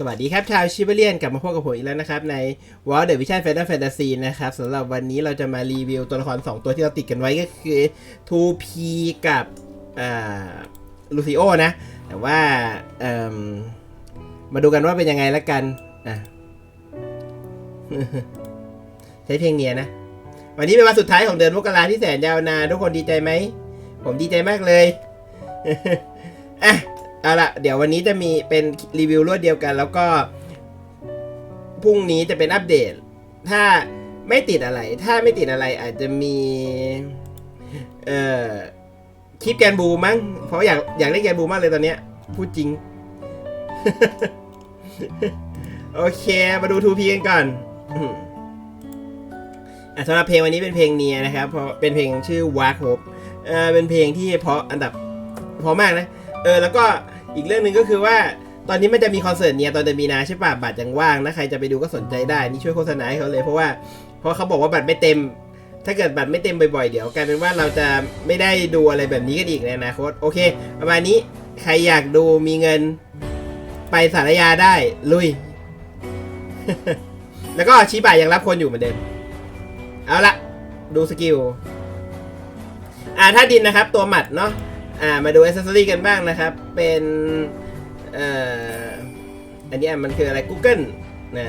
สวัสดีครับชาวชิบเลียนกลับมาพบกับผมอีกแล้วนะครับ ใน World the Vision Final Fantasy นะครับสำหรับวันนี้เราจะมารีวิวตัวละคร 2 ตัวที่เราติดกันไว้ก็คือ 2P กับลูซิโอนะ แต่ว่ามมาดูกันว่าเป็นยังไงละกันใช้เพลงเนียนะ วันนี้เป็นวันสุดท้ายของเดือนมกราที่แสนยาวนานทุกคนดีใจไหม ผมดีใจมากเลยอะ เอาละเดี๋ยววันนี้จะมีเป็นรีวิวรวดเดียวกัน แล้วก็พรุ่งนี้จะเป็นอัปเดต ถ้าไม่ติดอะไร ถ้าไม่ติดอะไรอาจจะมีเอ่อคลิปแกนบูมั้งเพราะอยากอยากเล่นแกนบูมากเลยตอนเนี้ยพูดจริง โอเค มาดู 2P กันก่อนอะสำหรับเพลงวันนี้เป็นเพลงเนียนะครับ เพราะเป็นเพลงชื่อ Walk Hope เออเป็นเพลงที่เพราะอันดับเพราะมากนะ เออแล้วก็ อีกเรื่องหนึ่งก็คือว่าตอนนี้มันจะมีคอนเสิร์ตเนี่ยตอนเดือนมีนาใช่ป่ะบัตรยังว่างนะใครจะไปดูก็สนใจได้นี่ช่วยโฆษณาให้เขาเลยเพราะว่าเพราะเขาบอกว่าบัตรไม่เต็ม ถ้าเกิดบัตรไม่เต็มบ่อยๆเดี๋ยวกลายเป็นว่าเราจะไม่ได้ดูอะไรแบบนี้กันอีกในอนาคตโอเค ประมาณนี้ใครอยากดูมีเงินไปสารยาได้ลุย แล้วก็ชี้บ่ายยังรับคนอยู่เหมือนเดิมเอาละดูสกิลอ่าถ้าดินนะครับ ตัวหมัดเนาะ อ่ามาดูอ c เซ s ซอรี่กันบ้างนะครับ เป็นเอ่ออันนี้มันคืออะไร Google นะ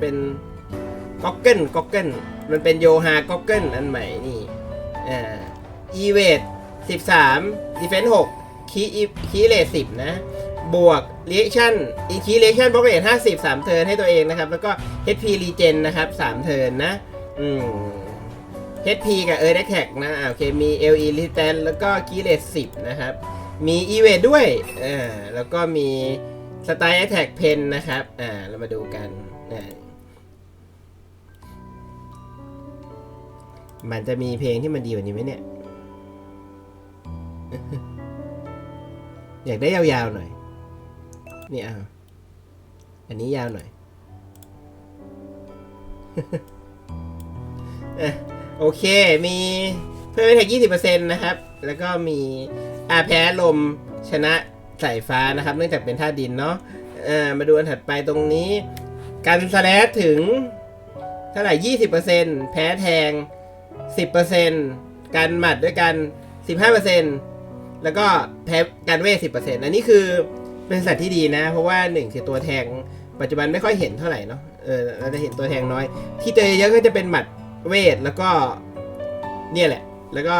เป็น Google Google มันเป็นโยฮา Google อันใหม่นี่อ่า e w a t 13 Defense 6คีคีเลท10นะบวก Reaction อีคี Reaction บล็อกเรท50 3 เทิร์นให้ตัวเองนะครับ แล้วก็ HP Regen นะครับ 3 เทิร์นนะ อืม HP กับ Earth Attack นะโอเคมี LE Resistance แล้วก็คีเลส10 นะครับ มี e v a d ด้วยอ่าแล้วก็มี Style Attack Pen นะครับอ่าเรามาดูกันอ่ามันจะมีเพลงที่มันดีกว่านี้ไหมเนี่ย อยากได้ยาวๆหน่อย นี่อะอันนี้ยาวหน่อยอะ โอเค มีเพิ่มแท็ก20%นต์นะครับ แล้วก็มีอาแพ้ลมชนะสายฟ้านะครับ เนื่องจากเป็นท่าดินเนาะอ่อมาดูอันถัดไปตรงนี้ กันสแลชถึงเท่าไหร่20%แพ้แทง10%กันหมัดด้วยกัน15%แล้วก็แพ้กันเวท10%อันนี้คือเป็นสัตว์ที่ดีนะ เพราะว่าหนึ่งคือตัวแทงปัจจุบันไม่ค่อยเห็นเท่าไหร่เนาะเออเราจะเห็นตัวแทงน้อย ที่เจอเยอะก็จะเป็นหมัด เวทแล้วก็เนี่ยแหละ แล้วก็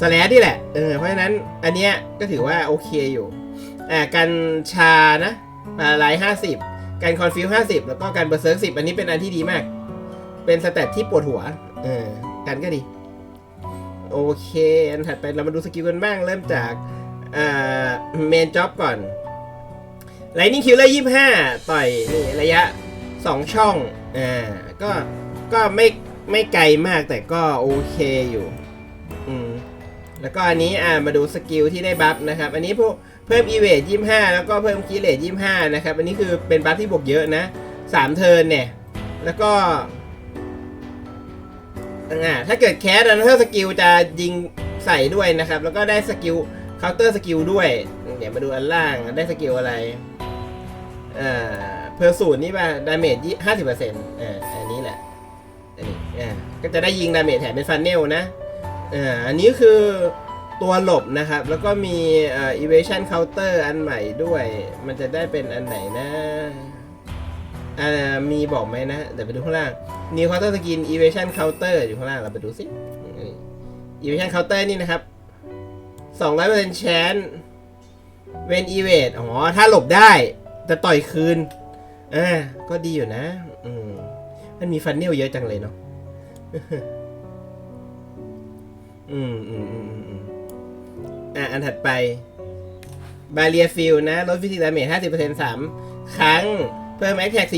สแลดนี่แหละ เออ เพราะฉะนั้นอันเนี้ยก็ถือว่าโอเคอยู่ อ่ากันชานะปาไลห้าสิบกันคอนฟิวห้าสิบแล้วก็กันเบอร์เซิร์กสิบอันนี้เป็นอันที่ดีมาก เป็นสเตตที่ปวดหัว เออ กันก็ดี โอเค อันถัดไปเรามาดูสกิลกันบ้าง เริ่มจากอ่าเมนจ็อบก่อนไลนิ่งคิวเลอร์ยี่ห้าต่อยนี่ระยะสองช่อง อ่า ก็ ก็ไม่ ไม่ไกลมากแต่ก็โอเคอยู่ อืม แล้วก็อันนี้อ่ามาดูสกิลที่ได้บัฟนะครับ อันนี้พวกเพิ่มอีเวทยี่ห้าแล้วก็เพิ่มคีเลทยี่ห้านะครับ อันนี้คือเป็นบัฟที่บวกเยอะนะสามเทิร์นเนี่ย แล้วก็อ่าถ้าเกิดแคสอันเทอร์สกิลจะยิงใส่ด้วยนะครับ แล้วก็ได้สกิลเคาน์เตอร์สกิลด้วย เดี๋ยวมาดูอันล่างได้สกิลอะไรอ่าเพอร์สูตรนี่ป่ะดาเมจห้าสิบเปอร์เซ็นต์อ่า ก็จะได้ยิงดาเมจแถมเป็นฟันเนลนะอ่าอันนี้คือตัวหลบนะครับ แล้วก็มีเอ่อ evasion counter อันใหม่ด้วย มันจะได้เป็นอันไหนนะอ่ามีบอกไหมนะ เดี๋ยวไปดูข้างล่าง new counter skin evasion counter อยู่ข้างล่างเราไปดูสินี่ evasion counter นี่นะครับ 200% chance when evade อ๋อ ถ้าหลบได้จะต่อยคืน อ่า ก็ดีอยู่นะ อืม มันมีฟันเนลเยอะจังเลยเนาะ อืมอืมอืมอืมอะ อันถัดไป บาเรียฟิลนะ ลดฟิสิกส์ดาเมจ50% 3ครั้ง เพิ่มแอคแท็ก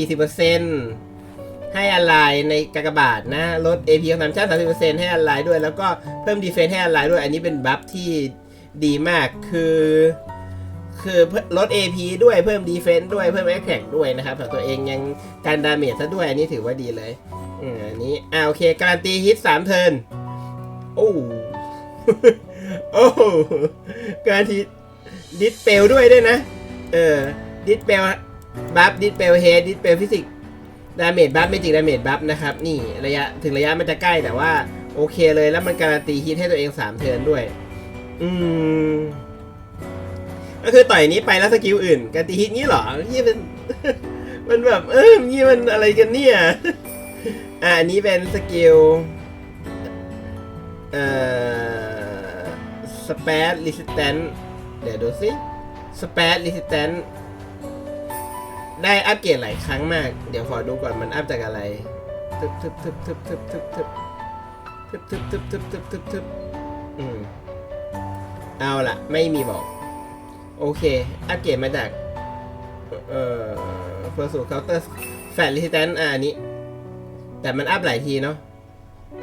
40%ให้อ l ไลในกากบาทนะ ลด AP คอนซัมชั่น30%ให้อ l ไลด้วย แล้วก็เพิ่มดีเฟน s ์ให้อ l ไลด้วย อันนี้เป็นบัฟที่ดีมาก คือ คือลด AP ด้วย เพิ่ม Defense ด้วย เพิ่ม Attack ด้วยนะครับแต่ตัวเองยังการดาเมจซะด้วย อันนี้ถือว่าดีเลย อันนี้ อ่าโอเค การันตีฮิต3เทิร์นโอ้โอ้การันตีดิสเปลด้วยด้วยนะ เออ ดิสเปลบัฟดิสเปลเฮดดิสเปลฟิสิกดาเมจบัฟเมจิกดาเมจบัฟนะครับ นี่ระยะถึงระยะมันจะใกล้แต่ว่า โอเคเลยแล้วมันการันตีฮิตให้ตัวเอง 3 เทิร์นด้วย อืม ก็คือต่อยนี้ไปแล้วสกิลอื่น การันตีฮิตงี้เหรอนี่เป็นมันแบบ เออนี่มันอะไรกันเนี่ย อ่าอันนี้เป็นสกิลเอ่อสเปซรีสิสแตนเดี๋ยวดูสิสเปซรีสิสแตนได้อัปเกรดหลายครั้งมาก เดี๋ยวขอดูก่อนมันอัปจากอะไรทึบทึบทึบทึบทึบทึบทึบทึบทึบทึบทึบทึบทึบทึบอืมเอาละไม่มีบอก โอเค อัปเกรดมาจาก เอ่อ Pursuit Counter Fat Resistance อ่าอันนี้ แต่มันอัพหลายทีเนาะ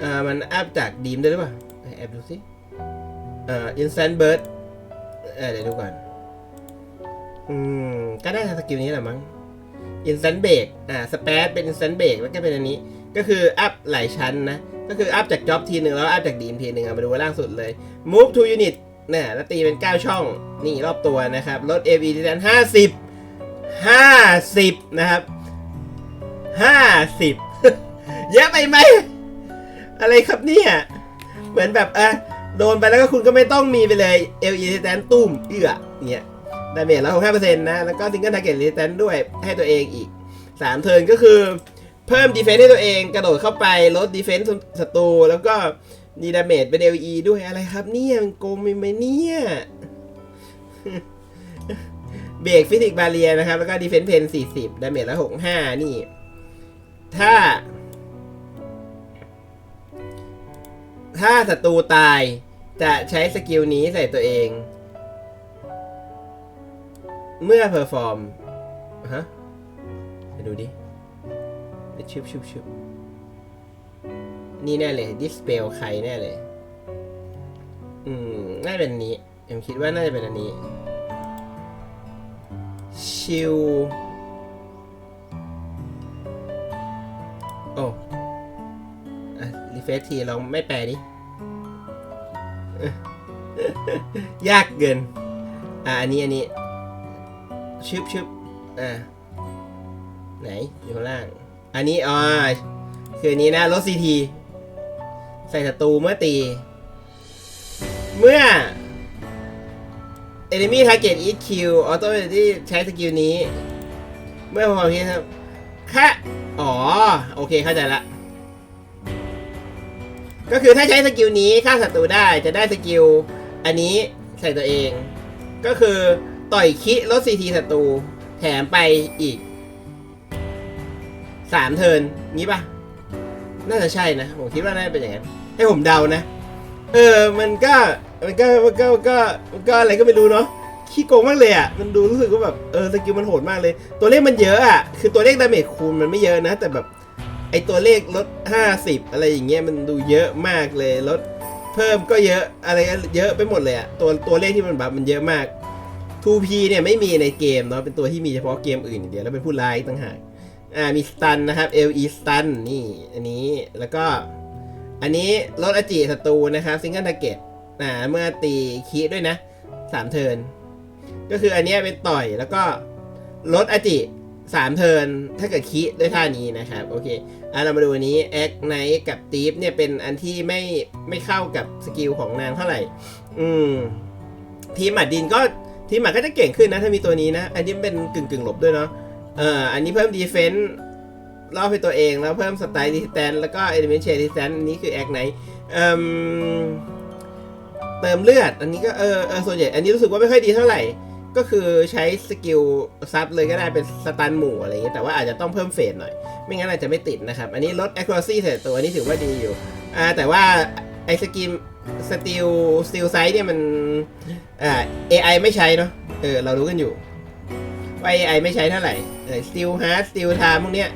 อ่ามันอัพจากดีมด้วยหรือเปล่าแอบดูสิอ่า Instant Burst เออเดี๋ยวดูก่อน อืม ก็ได้ทางสกิลนี้แหละมั้ง Instant Break อ่า Spat เป็น Instant Break แล้วก็เป็นอันนี้ ก็คืออัพหลายชั้นนะ ก็คืออัพจากจ็อบทีหนึ่งแล้วอัพจากดีมทีหนึ่งอามาดูว่าล่างสุดเลย Move to Unit เนี่ยแล้วตีเป็น 9 ช่อง นี่รอบตัวนะครับ ลด AV ที่ด้าน50 50 นะครับ 50 เยอะไปไหม อะไรครับเนี่ย เหมือนแบบเอะโดนไปแล้วก็คุณก็ไม่ต้องมีไปเลย LE r e s i s t a n ตุ้มเอื้อเนี่ยดาเมจแล้วห้าเปอร์เซ็นต์นะ แล้วก็ซิงเกิลทาร์เก็ต resistance ด้วยให้ตัวเองอีก3เทิร์นก็คือ เพิ่มดีเฟน s ์ให้ตัวเองกระโดดเข้าไปลดดีเฟน s ์ศัตรูแล้วก็มีดาเมจเป็น LE ด้วยอะไรครับเนี่ยมันโกงไปไหมเนี่ยเบรกฟิสิกส์บาเรียนะครับ แล้วก็ดีเฟน s ์เพน40ดาเมจแล้ว65นี่ ถ้า ถ้าศัตรูตายจะใช้สกิลนี้ใส่ตัวเอง เมื่อเพอร์ฟอร์ม ฮะไปดูดิชุบชุบชุบนี่แน่เลย ดิสเปลใครแน่เลย อืม น่าจะเป็นนี้เอ็มคิดว่าน่าจะเป็นอันนี้ ชิลโอ้ รีเฟซทีลองไม่แปลดิยากเกิน อะอันนี้อันนี้ชึบชึบอะไหน อยู่ข้างล่าง อันนี้อ๋อคืออันนี้นะลดซีทีใส่ศัตรูเมื่อตี เมื่อ enemy target is kill auto ที่ใช้สกิลนี้ เมื่อพอเพียงครับค่ะอ๋อ โอเคเข้าใจละ ก็คือถ้าใช้สกิลนี้ฆ่าศัตรูได้จะได้สกิลอันนี้ใส่ตัวเอง ก็คือต่อยคิลดซีทีศัตรูแถมไปอีกสามเทินงี้ปะน่าจะใช่นะ ผมคิดว่าน่าจะเป็นอย่างนั้นให้ผมเดานะ เออมันก็มันก็มันก็มันก็มันก็อะไรก็ไม่รู้เนาะขี้โกงมากเลยอะ มันดูรู้สึกว่าแบบเออสกิลมันโหดมากเลย ตัวเลขมันเยอะอะ คือตัวเลขดาเมจคูณมันไม่เยอะนะ แต่แบบ ไอตัวเลขลด 50 อะไรอย่างเงี้ยมันดูเยอะมากเลยลดเพิ่มก็เยอะอะไรเยอะไปหมดเลยอะตัวตัวเลขที่มันแบบมันเยอะมาก 2P เนี่ยไม่มีในเกมเนาะเป็นตัวที่มีเฉพาะเกมอื่นอย่างเดียวแล้วเป็นผู้ร้ายต่างหากอ่ามีสตันนะครับ LE สตันนี่อันนี้แล้วก็ อันนี้ลดอจิศัตรูนะครับซิงเกิลทาร์เก็ตอ่าเมื่อตีคีด้วยนะสามเทิร์นก็คืออันนี้เป็นต่อยแล้วก็ลดอจิ สามเทิร์นถ้าเกิดคีด้วยท่านี้นะครับ โอเคอะเรามาดูอันนี้แอคไนกับตีฟเนี่ยเป็นอันที่ไม่ไม่เข้ากับสกิลของนางเท่าไหร่ อืม ทีมหมัดดินก็ทีมหมัดก็จะเก่งขึ้นนะ ถ้ามีตัวนี้นะ อันนี้เป็นกึ่งกึ่งหลบด้วยเนาะเอ่ออันนี้เพิ่มดีเฟนส์รอบให้ตัวเองแล้วเพิ่มสไตล์ดีสแตนแล้วก็เอลิเมนต์เชดีสแตนอันนี้คือแอคไนเอ่มเติมเลือด อันนี้ก็เออเออส่วนใหญ่อันนี้รู้สึกว่าไม่ค่อยดีเท่าไหร่ ก็คือใช้สกิลซับเลยก็ได้เป็นสตันหมู่อะไรอย่างเงี้ยแต่ว่าอาจจะต้องเพิ่มเฟสหน่อย ไม่งั้นอาจจะไม่ติดนะครับ อันนี้ลด accuracy ใส่ตัวอันนี้ถือว่าดีอยู่อ่าแต่ว่าไอ้สกิมสติลสติลไซส์เนี่ยมันอ่า AI ไม่ใช้เนาะเออเรารู้กันอยู่ว่า AI ไม่ใช้เท่าไหร่เออ still hard still time พวกเนี้ย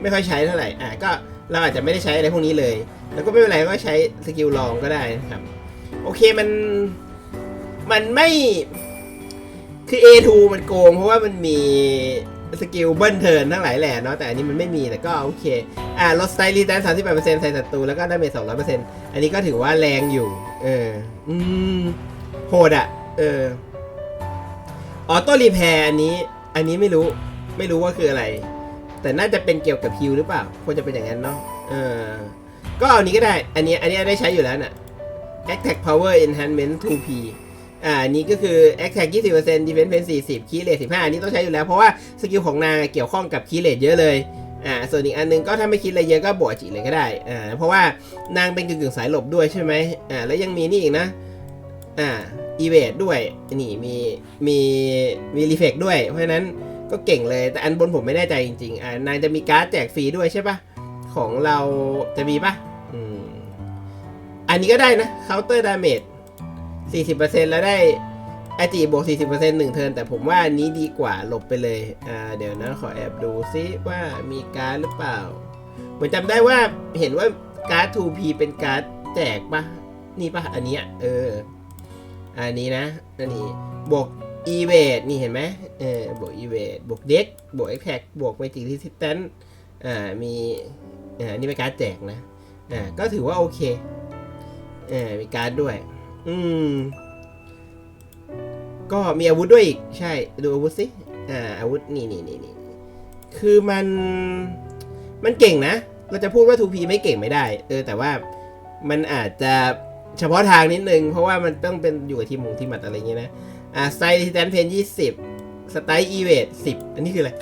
ไม่ค่อยใช้เท่าไหร่อ่าก็เราอาจจะไม่ได้ใช้อะไรพวกนี้เลย แล้วก็ไม่เป็นไรก็ใช้สกิลลองก็ได้นะครับ โอเคมันมันไม่ คือ A2 มันโกงเพราะว่ามันมีสกิลเบิ้ลเทิร์นทั้งหลายแหล่เนาะแต่อันนี้มันไม่มีแต่ก็โอเค อ่าลดสไตล์รีแตนสามสิบแปดเปอร์เซ็นต์ใส่ศัตรูแล้วก็ได้เมจสองร้อยเปอร์เซ็นต์อันนี้ก็ถือว่าแรงอยู่ เออ อืม โหดอะเออ ออโต้รีแพร์อันนี้ อันนี้ไม่รู้ ไม่รู้ว่าคืออะไร แต่น่าจะเป็นเกี่ยวกับฮิวหรือเปล่า ควรจะเป็นอย่างนั้นเนาะ เออ ก็เอานี้ก็ได้ อันนี้ อันนี้ได้ใช้อยู่แล้วน่ะ Attack Power Enhancement 2P อ่านนี้ก็คือ Attack 20% Defense Pen 40 Key Rate 15 อันนี้ต้องใช้อยู่แล้ว เพราะว่าสกิลของนางเกี่ยวข้องกับ Key Rate เยอะเลยอ่าส่วนอีกอันนึงก็ถ้าไม่คิดอะไรเยอะก็บวกจิเลยก็ได้อ่าเพราะว่านางเป็นกึ่งๆสายหลบด้วยใช่ไหมอ่าแล้วยังมีนี่อีกนะอ่า e v a d ด้วยนี่มีมีมีรีเฟกด้วย เพราะฉะนั้นก็เก่งเลยแต่อันบนผมไม่แน่ใจจริงๆอ่านางจะมีการ์ดแจกฟรีด้วยใช่ปะของเราจะมีปะอืมอันนี้ก็ได้นะ counter damage 40%แล้วได้ไอจีบวก 40%หนึ่งเทิร์นแต่ผมว่าอันนี้ดีกว่าหลบไปเลยอ่าเดี๋ยวนะขอแอบดูซิว่ามีการ์ดหรือเปล่า เหมือนจำได้ว่าเห็นว่าการ์ด 2P เป็นการ์ดแจกปะนี่ปะอันนี้เออ อันนี้นะอันนี้บวก e v a d นี่เห็นไหมเออบวก e v a d บวก dex บวก attack บวก magic resistance อ่ามีอ่านี่เป็นการ์ดแจกนะอ่าก็ถือว่าโอเคเออมีการ์ดด้วย อืม ก็มีอาวุธด้วยอีก ใช่ ดูอาวุธสิ อ่า อาวุธนี่นี่นี่นี่คือมัน มันเก่งนะ เราจะพูดว่า 2P ไม่เก่งไม่ได้ เออ แต่ว่ามันอาจจะเฉพาะทางนิดนึง เพราะว่ามันต้องเป็นอยู่กับทีมหมูทีมหมัดอะไรอย่างเงี้ยนะ อ่าสไตล์ดิสแตนเพนยี่สิบสไตล์อีเวทสิบอันนี้คืออะไร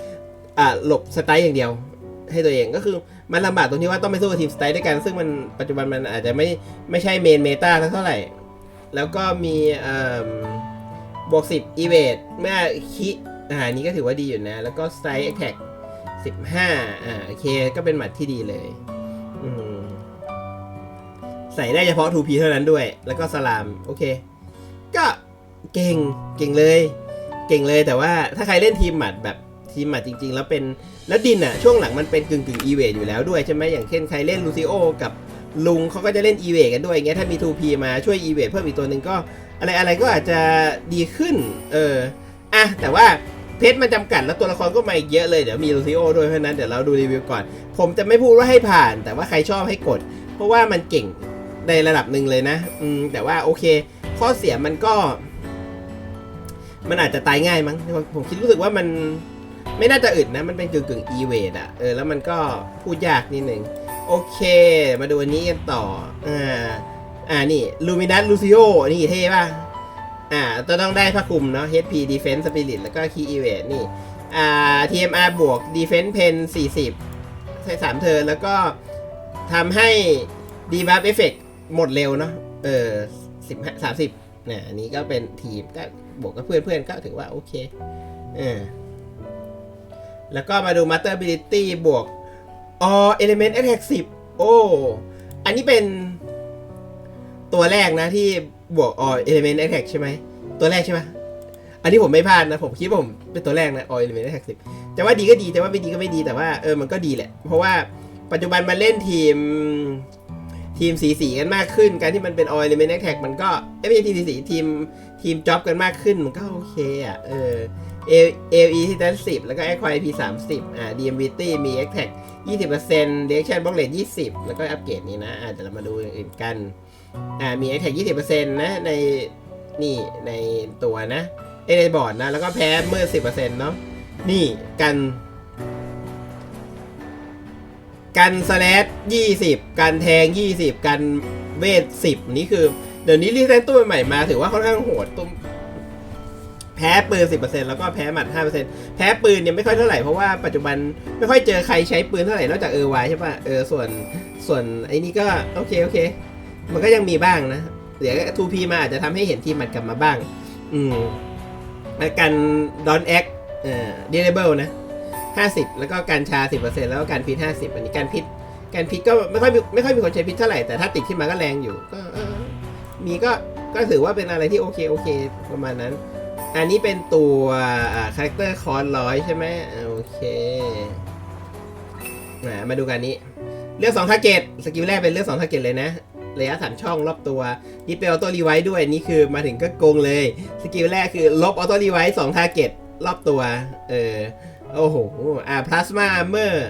อ่า หลบสไตล์อย่างเดียว ให้ตัวเองก็คือมันลำบากตรงที่ว่าต้องไปสู้กับทีมสไตล์ด้วยกัน ซึ่งมันปัจจุบันมันอาจจะไม่ไม่ใช่เมนเมตาเท่าไหร่ แล้วก็มีบวกสิบอีเวทเมื่อคิอ่านนี้ก็ถือว่าดีอยู่นะ แล้วก็สไตล์แอคแท็กสิบห้าอ่าโอเค ก็เป็นหมัดที่ดีเลย ใส่ได้เฉพาะ 2P เท่านั้นด้วย แล้วก็สลาม โอเค ก็เก่ง เก่งเลย เก่งเลย แต่ว่าถ้าใครเล่นทีมหมัดแบบทีมหมัดจริง ๆ แล้วเป็น แล้วดินอะ ช่วงหลังมันเป็นกึ่งกึ่งอีเวอยู่แล้วด้วยใช่ไหมอย่างเช่นใครเล่นลูซิโอกับ ลุงเขาก็จะเล่นอีเวกันด้วยอย่างเงี้ยถ้ามี 2P มาช่วยอีเวเพิ่มอีกตัวหนึ่งก็ อะไรอะไรก็อาจจะดีขึ้น เอออะแต่ว่าเพชรมันจำกัดแล้วตัวละครก็มาอีกเยอะเลย เดี๋ยวมีลูซิโอด้วยเพราะนั้นเดี๋ยวเราดูรีวิวก่อน ผมจะไม่พูดว่าให้ผ่าน แต่ว่าใครชอบให้กด เพราะว่ามันเก่งในระดับหนึ่งเลยนะ อืมแต่ว่าโอเค ข้อเสียมันก็ มันอาจจะตายง่ายมั้ง ผมผมคิดรู้สึกว่ามันไม่น่าจะอึดนะ มันเป็นกึ่งกึ่งอีเวดอะเออแล้วมันก็พูดยากนิดนึง โอเค มาดูอันนี้กันต่อ อ่า อ่า นี่ ลูมินัส ลูซิโอ นี่เท่ป่ะ อ่า จะต้องได้ผ้าคลุมเนาะ HP Defense Spirit แล้วก็ Key Evade นี่ อ่า TMR บวก Defense Pen 40 ใช้3เทิร์นแล้วก็ทำให้ Debuff Effect หมดเร็วเนาะ เออ15 30เนี่อันนี้ก็เป็นทีมก็บวกกับเพื่อนๆก็ถือว่าโอเค เออ แล้วก็มาดู Master Ability บวก All Element Attack 10 โอ้ อันนี้เป็น ตัวแรกนะที่บวก All Element Attack ใช่ไหม ตัวแรกใช่ไหมอันนี้ผมไม่พลาดนะ ผมคิดว่าผมเป็นตัวแรกนะ All Element Attack 10แต่ว่าดีก็ดีแต่ว่าไม่ดีก็ไม่ดีแต่ว่าเออมันก็ดีแหละ เพราะว่าปัจจุบันมันเล่นทีมทีมสีสีกันมากขึ้น การที่มันเป็น All Element Attack มันก็เอ้ยไม่ใช่ทีมสีสีทีมทีมจ็อบกันมากขึ้นมันก็โอเคอะเออ เอเอวีที่นั้นสิบแล้วก็แอคควายพีสามสิบอ่าดีเอ็มวีตี้มีแอคแท็กยี่สิบเปอร์เซ็นต์เดเรคชันบล็อกเลทยี่สิบแล้วก็อัปเกรดนี้นะอ่าเดี๋ยวเรามาดูอื่นกันอ่ามีแอคแท็กยี่สิบเปอร์เซ็นต์นะในนี่ในตัวนะเอในบอร์ดนะ แล้วก็แพ้เมื่อสิบเปอร์เซ็นต์เนาะนี่กัน กันสแลชยี่สิบกันแทงยี่สิบกันเวทสิบนี่คือ เดี๋ยวนี้รีเซนตตู้ใหม่มาถือว่าค่อนข้างโหดตุ้ม แพ้ปืน 10%แล้วก็แพ้หมัด 5%แพ้ปืนเนี่ยไม่ค่อยเท่าไหร่เพราะว่าปัจจุบันไม่ค่อยเจอใครใช้ปืนเท่าไหร่นอกจากเออวายใช่ป่ะ เออส่วนส่วนไอ้นี่ก็โอเคโอเค มันก็ยังมีบ้างนะ เดี๋ยว 2P มาอาจจะทำให้เห็นทีมหมัดกลับมาบ้าง อืมแล้วกันดอนแอคเอ่อเดลิเบิลนะ 50 แล้วก็การชา 10%แล้วก็การพิษ50 อันนี้การพิษการพิษก็ไม่ค่อยไม่ค่อยมีคนใช้พิษเท่าไหร่แต่ถ้าติดขึ้นมาก็แรงอยู่ก็มีก็ก็ถือว่าเป็นอะไรที่โอเคโอเคประมาณนั้น อันนี้เป็นตัวคาแรคเตอร์คอนร้อยใช่ไหมโอเคมามาดูกันนี้ เลือก2ทาร์เก็ตสกิลแรกเป็นเลือก2ทาร์เก็ตเลยนะระยะ3ช่องรอบตัวนี่เป็นออโต้รีไวท์ด้วยนี่คือมาถึงก็โกงเลย สกิลแรกคือลบออโต้รีไวท์2ทาร์เก็ตรอบตัว เออ โอ้โห อ่าพลาสมาเมอร์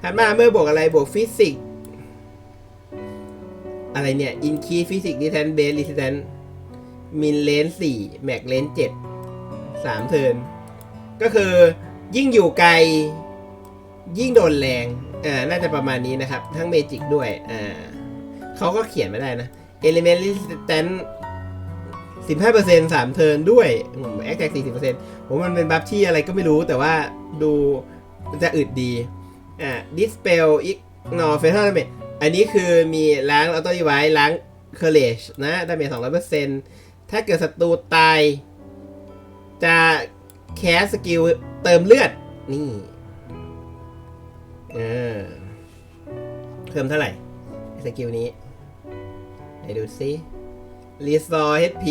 พลาสมาเมอร์บวกอะไรบวกฟิสิกอะไรเนี่ยอินคีฟิสิกดิแทนเบสดิแทน มินเลนสี่แม็กเลนเจ็ดสามเทินก็คือยิ่งอยู่ไกล ยิ่งโดนแรง อ่า น่าจะประมาณนี้นะครับ ทั้งเมจิกด้วย อ่าเขาก็เขียนไม่ได้นะ Element Resistance 15% 3เทิร์นด้วยแอคแท็ก40%ผมมันเป็นบัฟที่อะไรก็ไม่รู้แต่ว่าดูจะอึดดี อ่า Dispel Ignore Fatal Damage อันนี้คือมีล้างออโต้ดีไวล้าง Courage นะดาเมจ200% ถ้าเกิดศัตรูตาย จะแคสสกิลเติมเลือด นี่เออเพิ่มเท่าไหร่ สกิลนี้ไหนดูซิ Restore HP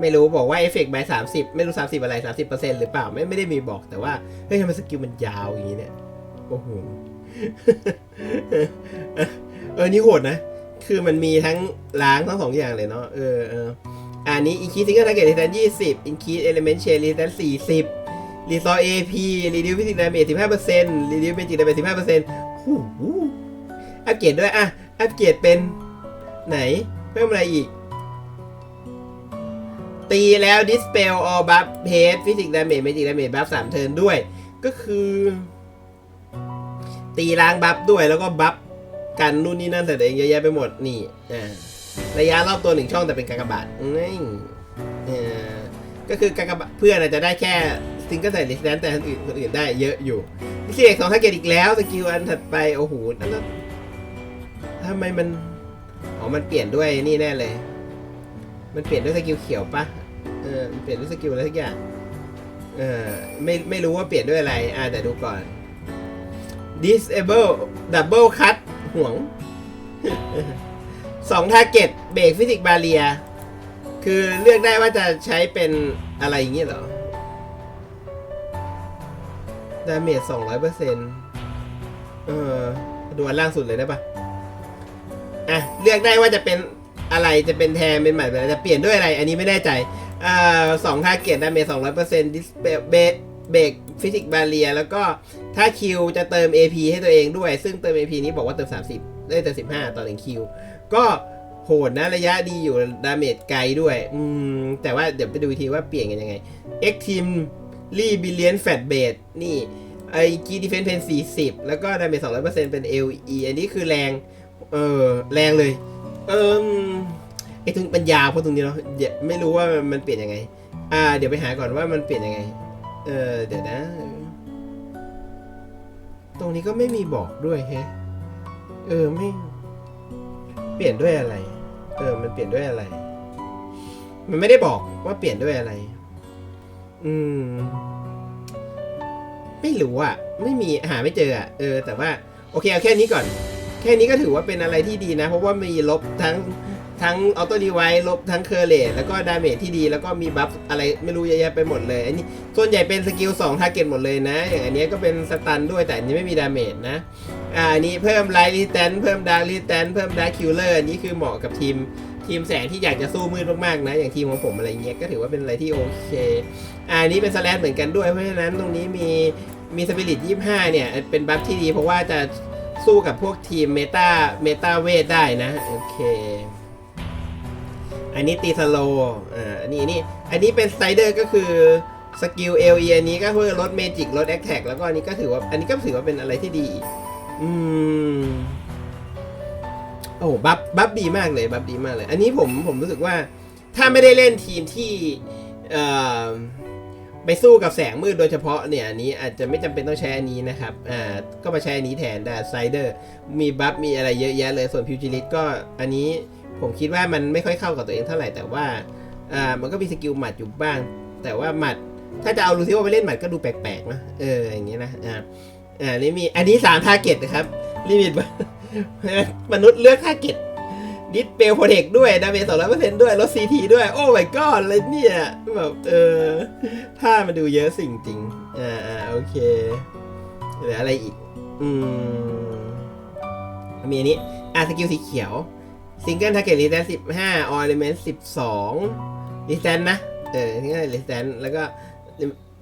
ไม่รู้บอกว่าเอฟเฟกต์ใบสามสิบไม่รู้สามสิบอะไรสามสิบเปอร์เซ็นต์หรือเปล่า ไม่ไม่ได้มีบอกแต่ว่า เฮ้ยทำไมสกิลมันยาวอย่างนี้เนี่ย โอ้โห เออ นี่โหดนะ คือมันมีทั้งล้างทั้งสองอย่างเลยเนาะ เออเอออันนี้อินคีซิงเกิลทาร์เก็ตดิสแตนยี่สิบอินคีเอลิเมนต์เชนดิสแตนสี่สิบรีซอร์เอพีรีดิวฟิสิกส์ดาเมจสิบห้าเปอร์เซ็นต์รีดิวเมจิกดาเมจสิบห้าเปอร์เซ็นต์หูอัปเกรดด้วยอะอัปเกรดเป็นไหน เพิ่มอะไรอีก ตีแล้วดิสเปลออบัฟเพสฟิสิกส์ดาเมจเมจิกดาเมจบัฟสามเทิร์นด้วย ก็คือ ตีล้างบัฟด้วยแล้วก็บัฟ กันนู่นนี่นั่นแต่เองเยอะแยะไปหมดนี่อ่าระยะรอบตัวหนึ่งช่องแต่เป็นกากบาทนี่ก็คือกากบาทเพื่อนอาจจะได้แค่ซิงเกิลไซด์ลิสแนแต่คนอื่นคนอื่นได้เยอะอยู่พิเศษสองทาร์เกตอีกแล้วสกิลอันถัดไปโอ้โหนั่นแล้วทำไมมันอ๋อมันเปลี่ยนด้วยนี่แน่เลย มันเปลี่ยนด้วยสกิลเขียวปะเออเปลี่ยนด้วยสกิลอะไรสักอย่างเออไม่ไม่รู้ว่าเปลี่ยนด้วยอะไรอ่าแต่ดูก่อน disable double cut ห่วงสอง target เบรกฟิสิกบาเรีย คือเลือกได้ว่าจะใช้เป็นอะไรอย่างงี้เหรอดาเมจสองร้อยเปอร์เซ็นต์เออดูอันล่างสุดเลยได้ปะอะ เลือกได้ว่าจะเป็นอะไรจะเป็นแทนเป็นใหม่เป็นอะไรจะเปลี่ยนด้วยอะไร อันนี้ไม่แน่ใจอ่าสองทาร์เก็ตดาเมจสองร้อยเปอร์เซ็นต์ดิสเบ เบรกฟิสิกบาเรียแล้วก็ถ้าคิวจะเติม AP ให้ตัวเองด้วย ซึ่งเติม AP นี้บอกว่าเติม 30 ได้เติม 15 ต่อหนึ่งคิว ก็โหดนะระยะดีอยู่ดาเมจไกลด้วย อืม แต่ว่าเดี๋ยวไปดูทีว่าเปลี่ยนกันยังไง X Team รีบิเลียนแฟตเบดนี่ไอ้กีดีเฟนเพน40 แล้วก็ดาเมจ200%เป็น LE อันนี้คือแรง เออแรงเลย เออไอ้ตรงมันยาเพราะตรงนี้เนาะไม่รู้ว่ามันเปลี่ยนยังไง อ่า เดี๋ยวไปหาก่อนว่ามันเปลี่ยนยังไง เออเดี๋ยวนะ ตรงนี้ก็ไม่มีบอกด้วยแฮะเออไม่ เปลี่ยนด้วยอะไร เออ มันเปลี่ยนด้วยอะไร มันไม่ได้บอกว่าเปลี่ยนด้วยอะไร อืม ไม่รู้อะ ไม่มีหาไม่เจออะ เออ แต่ว่า โอเคเอาแค่นี้ก่อน แค่นี้ก็ถือว่าเป็นอะไรที่ดีนะ เพราะว่ามีลบทั้ง ทั้งออโต้ดีไวลบทั้งเคอร์เลตแล้วก็ดาเมจที่ดีแล้วก็มีบัฟอะไรไม่รู้เยอะแยะไปหมดเลยอันนี้ส่วนใหญ่เป็นสกิล2ทาร์เก็ตหมดเลยนะ อย่างอันนี้ก็เป็นสตันด้วยแต่อันนี้ไม่มีดาเมจนะอ่าอันนี้เพิ่มไลท์รีแตนเพิ่มดาร์รีแตนเพิ่มดาร์คิลเลอร์อันนี้คือเหมาะกับทีมทีมแสงที่อยากจะสู้มืดมากๆนะ อย่างทีมของผมอะไรเงี้ยก็ถือว่าเป็นอะไรที่โอเคอ่าอันนี้เป็นสแลชเหมือนกันด้วยเพราะฉะนั้นตรงนี้มีมีสปิริต25เนี่ย เป็นบัฟที่ดีเพราะว่าจะสู้กับพวกทีมเมตาเมตาเวทได้นะ โอเค อันนี้ตีสโลอ่าอันนี้นี่อันนี้เป็นสไตเดอร์ก็คือสกิลเอลอันนี้ก็เพื่อลดเมจิกลดแอคแท็กแล้วก็อันนี้ก็ถือว่าอันนี้ก็ถือว่าเป็นอะไรที่ดีอีกอืมโอ้บัฟบัฟดีมากเลยบัฟดีมากเลย อันนี้ผมผมรู้สึกว่าถ้าไม่ได้เล่นทีมที่เอ่อ ไปสู้กับแสงมืดโดยเฉพาะเนี่ยอันนี้อาจจะไม่จำเป็นต้องใช้อันนี้นะครับอ่าก็มาใช้อันนี้แทนได้ไซเดอร์มีบัฟมีอะไรเยอะแยะเลยส่วนพิวจิลิตก็อันนี้ผมคิดว่ามันไม่ค่อยเข้ากับตัวเองเท่าไหร่แต่ว่าอ่ามันก็มีสกิลหมัดอยู่บ้าง แต่ว่าหมัดถ้าจะเอาลูซิโอไปเล่นหมัดก็ดูแปลกๆนะเอออย่างเงี้ยนะอ่าอ่านี่มีอันนี้3ทาร์เก็ตนะครับลิมิตมนุษย์เลือกทาร์เก็ต ดิสเปลโปรเทคด้วยดาเมจสองร้อยเปอร์เซ็นต์ด้วยลดซีทีด้วย โอ้ my god เลยเนี่ยแบบเออถ้ามันดูเยอะสิ่งจริง อ่าโอเคหลืออะไรอีก อืม มีอันนี้ อ่าสกิลสีเขียวซิงเกิลทาร์เก็ตรีแตนสิบห้าออร์เ m เมนต์สิบสองรีแตนนะ เออซิงเกิลรีแตนแล้วก็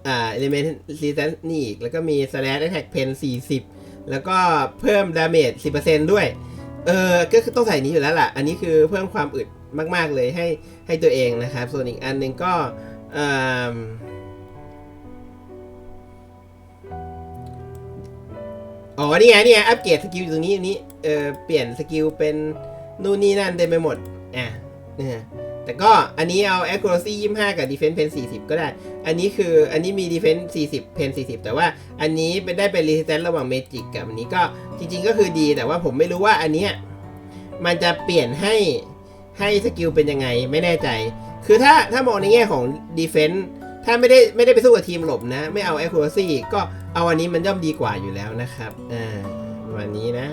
อ่าเอลิเมนต์รีแตนนี่อีก แล้วก็มีสแลชแท็กเพนสี่สิบแล้วก็เพิ่มดาเมจสิบเปอร์เซ็นต์ด้วย เออก็คือต้องใส่นี้อยู่แล้วล่ะ อันนี้คือเพิ่มความอึดมาก ๆ เลยให้ให้ตัวเองนะครับ ส่วนอีกอันหนึ่งก็อ๋อ นี่ไง นี่ไง อัปเกรดสกิลอยู่ตรงนี้อันี้ เออเปลี่ยนสกิลเป็นนู่นนี่นั่นเต็มไปหมด อะเนี่ย แต่ก็อันนี้เอา accuracy 25 กับ defense pen 40 ก็ได้ อันนี้คืออันนี้มี defense 40 pen 40 แต่ว่าอันนี้เป็นได้เป็น resistance ระหว่าง magic กับอันนี้ก็จริงๆก็คือดี แต่ว่าผมไม่รู้ว่าอันเนี้ยมันจะเปลี่ยนให้ให้สกิลเป็นยังไงไม่แน่ใจ คือถ้าถ้ามองในแง่ของ defense ถ้าไม่ได้ไม่ได้ไปสู้กับทีมหลบนะ ไม่เอา accuracy ก็เอาอันนี้มันย่อมดีกว่าอยู่แล้วนะครับอ่า ประมาณนี้นะ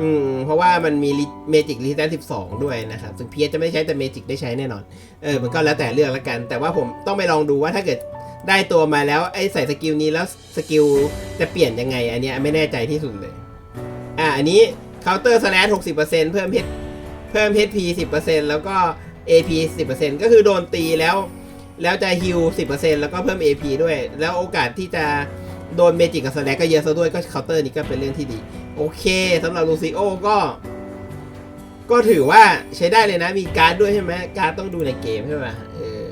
อืม เพราะว่ามันมีเมจิกรี s ต s น12ด้วยนะครับ ซึ่งเพียจะไม่ใช้แต่เมจิกได้ใช้แน่นอน เออ มันก็แล้วแต่เลือกล้วกัน แต่ว่าผมต้องไปลองดูว่าถ้าเกิดได้ตัวมาแล้วไอ้ใส่สกิลนี้แล้วสกิลจะเปลี่ยนยังไง อันเนี้ยไม่แน่ใจที่สุดเลย อ่า อันนี้ counter slash 60%เปอร์เซ็นต์เพิ่มเพชรเพิ่มเพชร P 10%แล้วก็ AP 10%ก็คือโดนตีแล้ว แล้วจะฮิล10%แล้วก็เพิ่ม AP ด้วย แล้วโอกาสที่จะ โดนเมจิกกับสแลกก็เยอะซะด้วยก็เคาน์เตอร์นี้ก็เป็นเรื่องที่ดี โอเคสำหรับลูซิโอก็ ก็ถือว่าใช้ได้เลยนะ มีการ์ดด้วยใช่ไหมการ์ดต้องดูในเกมใช่ไหมเออ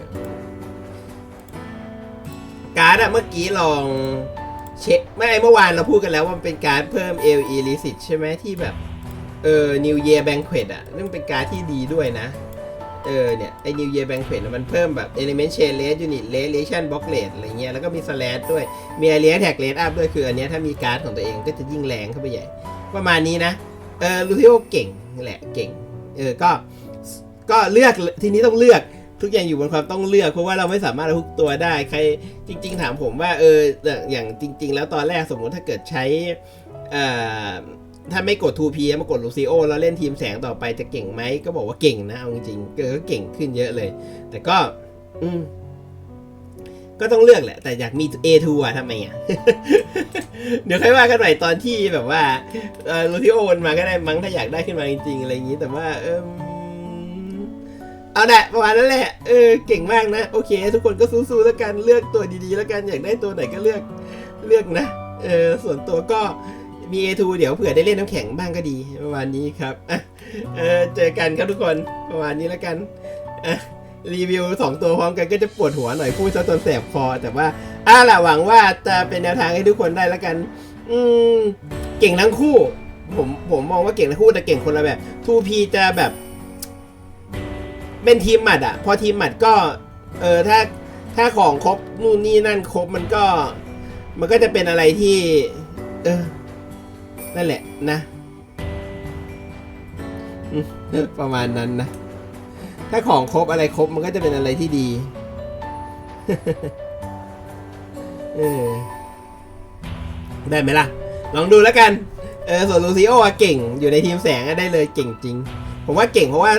การ์ดอะเมื่อกี้ลองเช็คไม่เมื่อวานเราพูดกันแล้วว่ามันเป็นการ์ดเพิ่ม LE l i c i t ใช่ไหมที่แบบ เออ New Year Banquet อะนั่นเป็นการ์ดที่ดีด้วยนะ เออเนี่ยไอ้ New Year Banquet มันเพิ่มแบบ Element Chain Rate Unit Rate Reaction Block Rate อะไรเงี้ยแล้วก็มี Slash ด้วย มี Area Attack Rate Up ด้วยคืออันเนี้ยถ้ามีการ์ดของตัวเองก็จะยิ่งแรงเข้าไปใหญ่ ประมาณนี้นะ เออลูซิโอเก่งแหละเก่ง เออก็ก็เลือกทีนี้ต้องเลือกทุกอย่างอยู่บนความต้องเลือกเพราะว่าเราไม่สามารถทุกตัวได้ใครจริง ๆ ถามผมว่าเอออย่างจริง ๆ แล้วตอนแรกสมมุติถ้าเกิดใช้เอ่อ ถ้าไม่กด 2P มากดลูซิโอแล้วเล่นทีมแสงต่อไปจะเก่งไหมก็บอกว่าเก่งนะเอาจริงๆก็เก่งขึ้นเยอะเลย แต่ก็ อืมก็ต้องเลือกแหละ แต่อยากมี A2 อะทำไมอะเดี๋ยวค่อยว่ากันใหม่ตอนที่แบบว่าลูซิโอวนมาก็ได้มั้งถ้าอยากได้ขึ้นมาจริงๆ อะไรอย่างนี้ แต่ว่า เออเอาแหละประมาณนั้นแหละเออเก่งมากนะ โอเค ทุกคนก็สู้ๆแล้วกันเลือกตัวดีๆ แล้วกันอยากได้ตัวไหนก็เลือกเลือกนะเออส่วนตัวก็ มี A2 เดี๋ยวเผื่อได้เล่นน้ำแข็งบ้างก็ดีประมาณนี้ครับอะเออเจอกันครับทุกคนประมาณนี้แล้วกันอะรีวิวสองตัวพร้อมกันก็จะปวดหัวหน่อยพูดซะจนแสบคอแต่ว่าอ่าล่ะหวังว่าจะเป็นแนวทางให้ทุกคนได้แล้วกัน อืมเก่งทั้งคู่ ผมผมมองว่าเก่งทั้งคู่แต่เก่งคนละแบบ 2P จะแบบ เป็นทีมหมัดอะพอทีมหมัดก็ เออถ้าถ้าของครบนู่นนี่นั่นครบมันก็ มันก็จะเป็นอะไรที่ เออ นั่นแหละนะ ประมาณนั้นนะ ถ้าของครบอะไรครบมันก็จะเป็นอะไรที่ดี เออได้ไหมล่ะ ลองดูแล้วกัน เออส่วนลูซิโออะเก่งอยู่ในทีมแสงได้เลยเก่งจริง ผมว่าเก่งเพราะว่า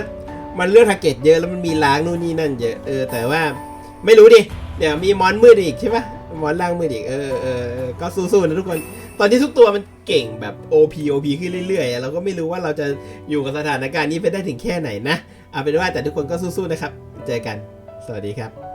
มันเลือกทาร์เก็ตเยอะแล้วมันมีล้างนู่นนี่นั่นเยอะ เออแต่ว่าไม่รู้ดิ เดี๋ยวมีมอนมืดอีกใช่ปะมอนล่างมืดอีก เออเออก็สู้ๆนะทุกคน ตอนที่ทุกตัวมันเก่งแบบ OP OP ขึ้นเรื่อยๆ เราก็ไม่รู้ว่าเราจะอยู่กับสถานการณ์นี้ไปได้ถึงแค่ไหนนะ เอาเป็นว่าแต่ทุกคนก็สู้ๆนะครับ เจอกัน สวัสดีครับ